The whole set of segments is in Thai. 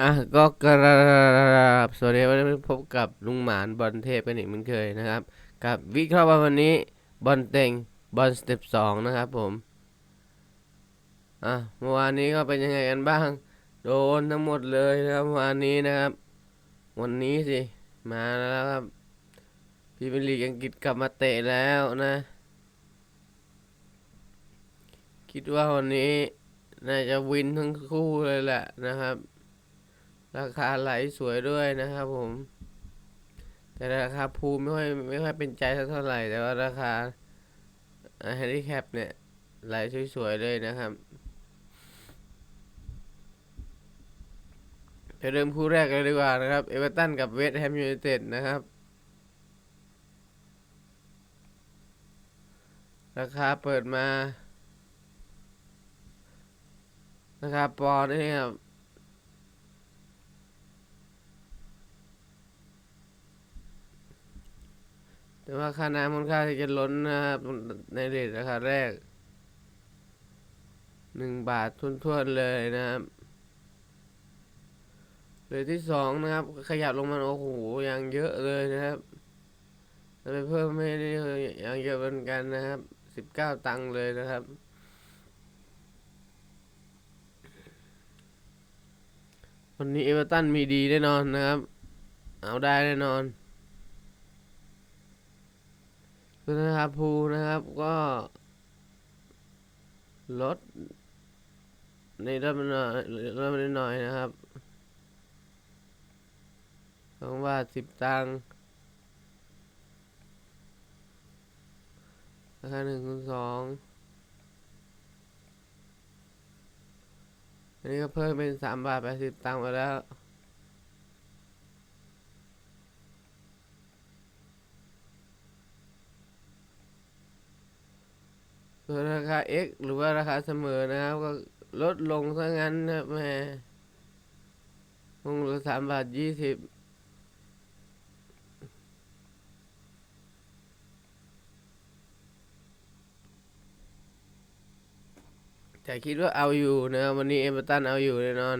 อะก็กราบสวัสดีวันนี้พบกับลุงหมานบอลเทพกันอีกเหมือนเคยนะครับ กับวิเคราะห์วันนี้บอลเต็งบอลสเต็ปสองนะครับผม อะเมื่อวานนี้ก็เป็นยังไงกันบ้าง โดนทั้งหมดเลยนะครับเมื่อวานนี้นะครับ วันนี้สิมาแล้วครับพีเมียร์ลีกอังกฤษกลับมาเตะแล้วนะ คิดว่าวันนี้น่าจะวินทั้งคู่เลยแหละนะครับ ราคาไหลสวยด้วยนะครับผม แต่ราคาภูไม่ค่อยไม่ค่อยเป็นใจเท่าไหร่แต่ว่าราคาแฮนดิแคปเนี่ยไหลสวยๆเลยนะครับไปเริ่มคู่แรกเลยดีกว่านะครับ เอเวอร์ตันกับเวสต์แฮมยูไนเต็ดนะครับ ราคาเปิดมา ราคาปอนด์นี่ครับ แต่ว่าค่าน้ำค่อนข้าที่จะล้นนะครับในเรทราคาแรกหนึ่งบาททุ่นๆเลยนะครับเรทที่สองนะครับ ขยับลงมาโอ้โหยังเยอะเลยนะครับจะไปเพิ่มไม่ได้ยังเยอะเหมือนกันนะครับสิบเก้าตังค์เลยนะครับวันนี้เอเวอร์ตันมีดีแน่นอนนะครับ เอาได้แน่นอน ส่ว นนะครับภูนะครับก็ลดในเริ่มหน่อยเริ่มนิดหน่อยนะครับสองบาทสิบตังค์ราคาหนึ่งคูณสองอันนี้ก็เพิ่มเป็นสามบาทแปดสิบตังค์มาแล้ว ส่วนราคา X หรือว่าราคาเสมอนะครับ ก็ลดลงซะงั้นนะแม่คงเหลือสามบาทยี่สิบแต่คิดว่าเอาอยู่นะครับวันนี้เอเวอร์ตันเอาอยู่แน่นอน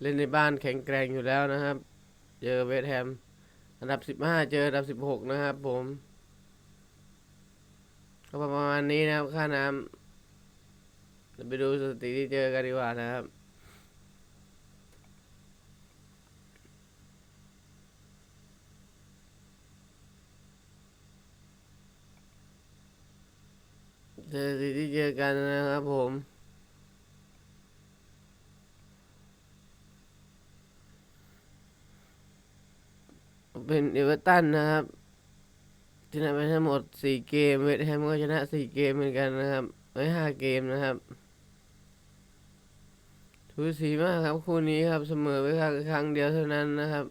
เล่นในบ้านแข็งแกร่งอยู่แล้วนะครับ เจอเวสแฮมอันดับสิบห้าเจออันดับสิบหกนะครับผม ก็ประมาณนี้นะครับ ค่าน้ำเราไปดูสถิติที่เจอกันดีกว่านะครับสถิติที่เจอกันนะครับผม เป็นเอเวอร์ตันนะครับ ชนะไปทั้งหมดสี่เกมเวสต์แฮมก็ชนะสี่เกมเหมือนกันนะครับไว้ห้าเกมนะครับทูสีมากครับคู่นี้ครับ เสมอไปแค่ครั้งเดียวเท่านั้นนะครับ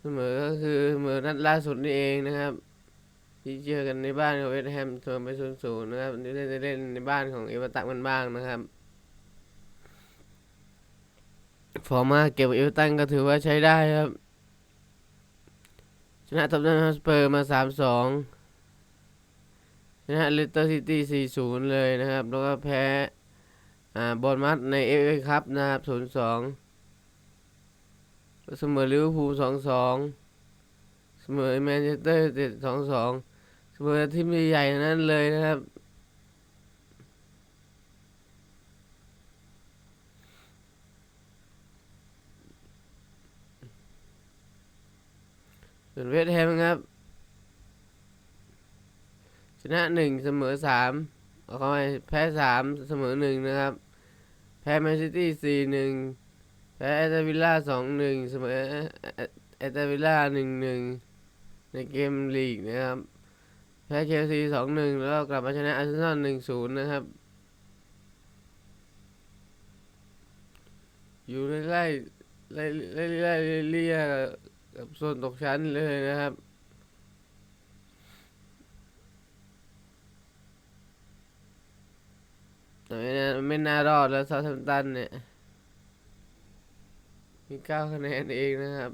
เสมอก็คือเสมอนัดล่าสุดนี่เองนะครับ ที่เจอกันในบ้านของเวสต์แฮมเสมอไปศูนย์ศูนย์นะครับนี่เล่นเล่นในบ้านของเอเวอร์ตันกันบ้างนะครับฟอร์มาเก็บเอเวอร์ตันก็ถือว่าใช้ได้ครับ นะท็อตแนมฮอตสเปอร์มาสามสองชนะเลสเตอร์ซิตี้สี่ศูนย์เลยนะครับ แล้วก็แพ้ อ่า บอลมัดในเอฟเอคัพนะครับศูนย์สองเสมอลิเวอร์พูลสองสองเสมอแมนเชสเตอร์เจ็ดสองสองเสมอทีมใหญ่ๆนั้นเลยนะครับ ส่วนเวสแฮมครับ ชนะหนึ่งเสมอสามเอาเข้าไปแพ้สามเสมอหนึ่งนะครับ แพ้แมนซิตี้สี่หนึ่งแพ้แอตาวิลล่าสองหนึ่งเสมอแอตาวิลล่าหนึ่งหนึ่งในเกมลีกนะครับ แพ้เชลซีสองหนึ่งแล้วกลับมาชนะอาร์เซนอลหนึ่งศูนย์นะครับ อยู่ใกล้ๆไล่ไล่ไล่เลี่ย กับโซนตกชั้นเลยนะครับแต่ไม่น่าไม่น่ารอดแล้วซาทัมตันเนี่ย มีเก้าคะแนนเองนะครับ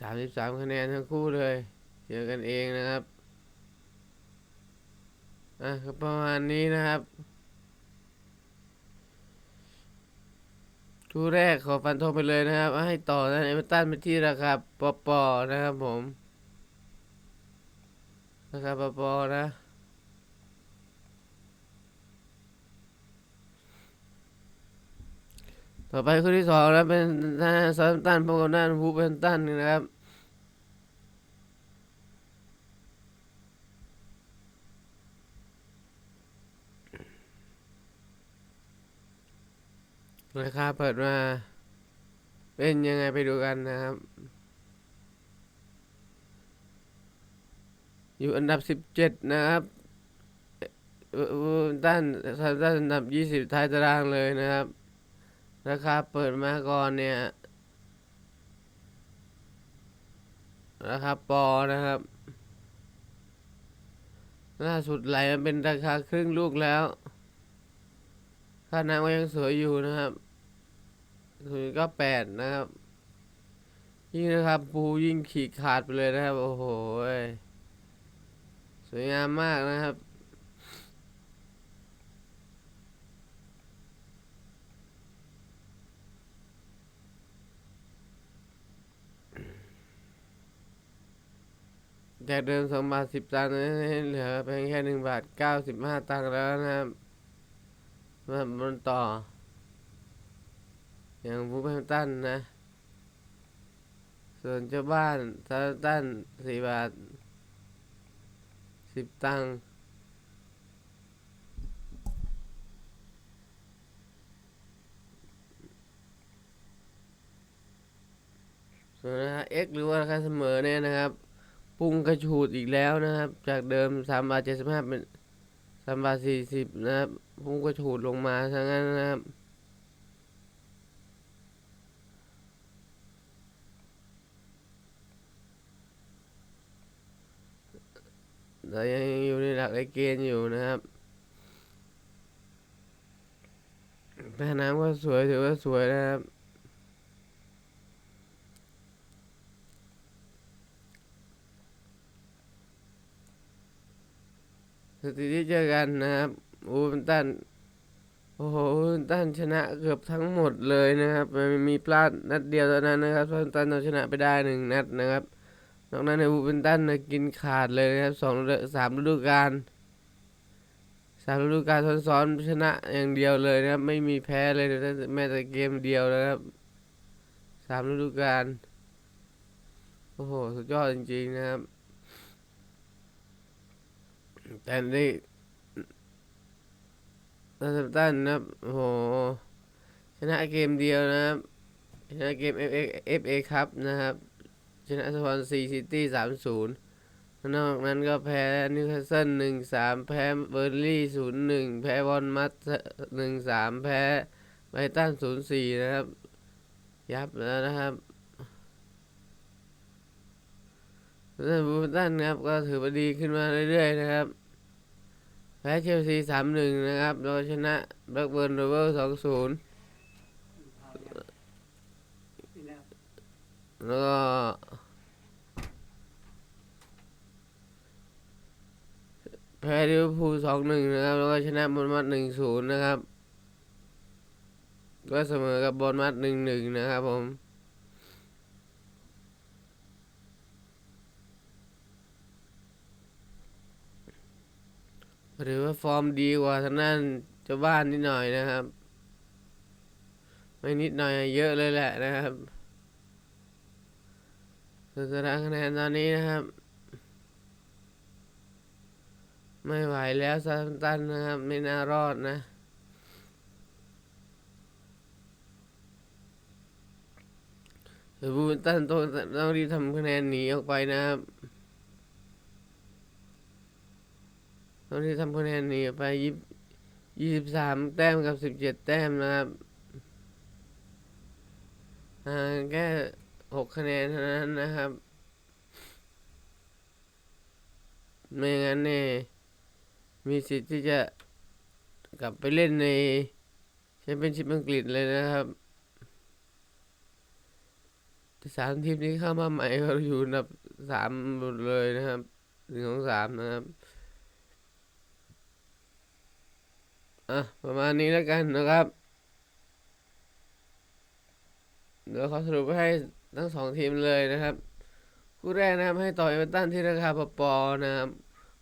สามสิบสามคะแนนทั้งคู่เลย เจอกันเองนะครับ อะก็ประมาณนี้นะครับทูแรกขอฟันธงไปเลยนะครับ ให้ต่อนะเอเวอร์ตันไปที่ราคาปอปอนะครับผม ราคาปอปอนะต่อไปคู่ที่สองนะเป็นทาซาร์ตันพบกับด้านวูเวนตันนะครับ ราคาเปิดมาเป็นยังไงไปดูกันนะครับ อยู่อันดับ17นะครับเอ่อวูฟเวนตันซาร์ตันอันดับ20ท้ายตารางเลยนะครับราคาเปิดมาก่อนเนี่ยราคาปอนะครับ ล่าสุดไหลมาเป็นราคาครึ่งลูกแล้ว ค่าน้ำก็ยังสวยอยู่นะครับ ศูนย์ก็แปดนะครับยิ่งนะครับปูยิ่งขีดขาดไปเลยนะครับ โอ้โหสวยงามมากนะครับจากเดิมสองบาทสิบตังค์นะเหลือเพียงแค่หนึ่งบาทเก้าสิบห้าตังค์แล้วนะครับมาบนต่อ อย่างบูแฮมตันนะ ส่วนเจ้าบ้านซาตันสี่บาทสิบตังค์ส่วนราคา X หรือว่าราคาเสมอเนี่ยนะครับปรุงกระฉูดอีกแล้วนะครับ จากเดิมสามบาทเจ็ดสิบห้าเป็นสามบาทสี่สิบนะครับปรุงกระฉูดลงมาทั้งนั้นนะครับ แต่ยังอยู่ในหลักในเกณฑ์อยู่นะครับแม่น้ำก็สวยถือว่าสวยนะครับ สถิติเจอกันนะครับ อูนตัน โอ้โหอูนตันชนะเกือบทั้งหมดเลยนะครับ มันมีพลาดนัดเดียวเท่านั้นนะครับอูนตันเอาชนะไปได้หนึ่งนัดนะครับ นอกนั้นในอูเวนตันนี่ยกินขาดเลยนะครับสองสามฤดูกาลสามฤดูกาลซ้อนๆชนะอย่างเดียวเลยนะครับ ไม่มีแพ้เลยแม้แต่เกมเดียวนะครับสามฤดูกาลโอ้โห สุดยอดจริงๆนะครับ แต่นี่ตันตันนะครับโอ้โห ชนะเกมเดียวนะครับ ชนะเกม FA FA ครับนะครับ ชนะสวอนซีซิตี้สามศูนย์นอกนั้นก็แพ้นิวคาสเซิลหนึ่งสามแพ้เบอร์ลี่ศูนย์หนึ่งแพ้วอนมัตหนึ่งสามแพ้ไบรตันศูนย์สี่นะครับ ยับแล้วนะครับแล้วบูฟตันนะครับก็ถือว่าดีขึ้นมาเรื่อยๆนะครับ แพ้เชลซีสามหนึ่งนะครับแล้วชนะแบล็กเบิร์นโรเวอร์สองศูนย์แล้วก็ แพ้ลิเวอร์พูลสองหนึ่งนะครับ แล้วก็ชนะบอลมัดหนึ่งศูนย์นะครับ ก็เสมอกับบอลมัดหนึ่งหนึ่งนะครับผมหรือว่าฟอร์มดีกว่าทางด้านเจ้าบ้านนิดหน่อยนะครับ ไม่นิดหน่อยเยอะเลยแหละนะครับส่วนตารางคะแนนตอนนี้นะครับ ไม่ไหวแล้วซาตันนะครับ ไม่น่ารอดนะ บูตันต้องต้องรีบทำคะแนนหนีออกไปนะครับต้องรีบทำคะแนนหนีออกไปยี่ยี่สิบสามแต้มกับสิบเจ็ดแต้มนะครับห่าแค่หกคะแนนเท่านั้นนะครับ ไม่งั้นเนี่ย มีสิทธิ์ที่จะกลับไปเล่นในแชมเปี้ยนชิพอังกฤษเลยนะครับสามทีมนี้เข้ามาใหม่ก็อยู่อันดับสามหมดเลยนะครับหนึ่งของสามนะครับอะประมาณนี้แล้วกันนะครับ เดี๋ยวขอสรุปให้ทั้งสองทีมเลยนะครับ คู่แรกนะครับให้ต่อเอเวอร์ตันที่ราคาปอๆนะครับ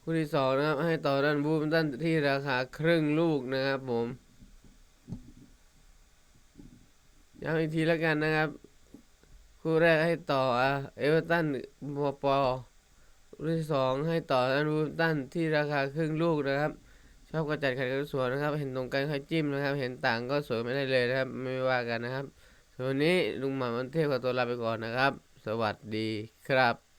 คู่ที่สองนะครับ ให้ต่อดันบูมตันที่ราคาครึ่งลูกนะครับผมย้ำอีกทีแล้วกันนะครับ คู่แรกให้ต่อเอเวอร์ตันปอปอคู่ที่สองให้ต่อดันบูมตันที่ราคาครึ่งลูกนะครับ ชอบกระจัดขัดกันสวนนะครับ เห็นตรงกันค่อยจิ้มนะครับ เห็นต่างก็สวยไม่ได้เลยนะครับ ไม่ว่ากันนะครับส่วนนนี้ลุงหมามันเทพกับตัวลาไปก่อนนะครับ สวัสดีครับ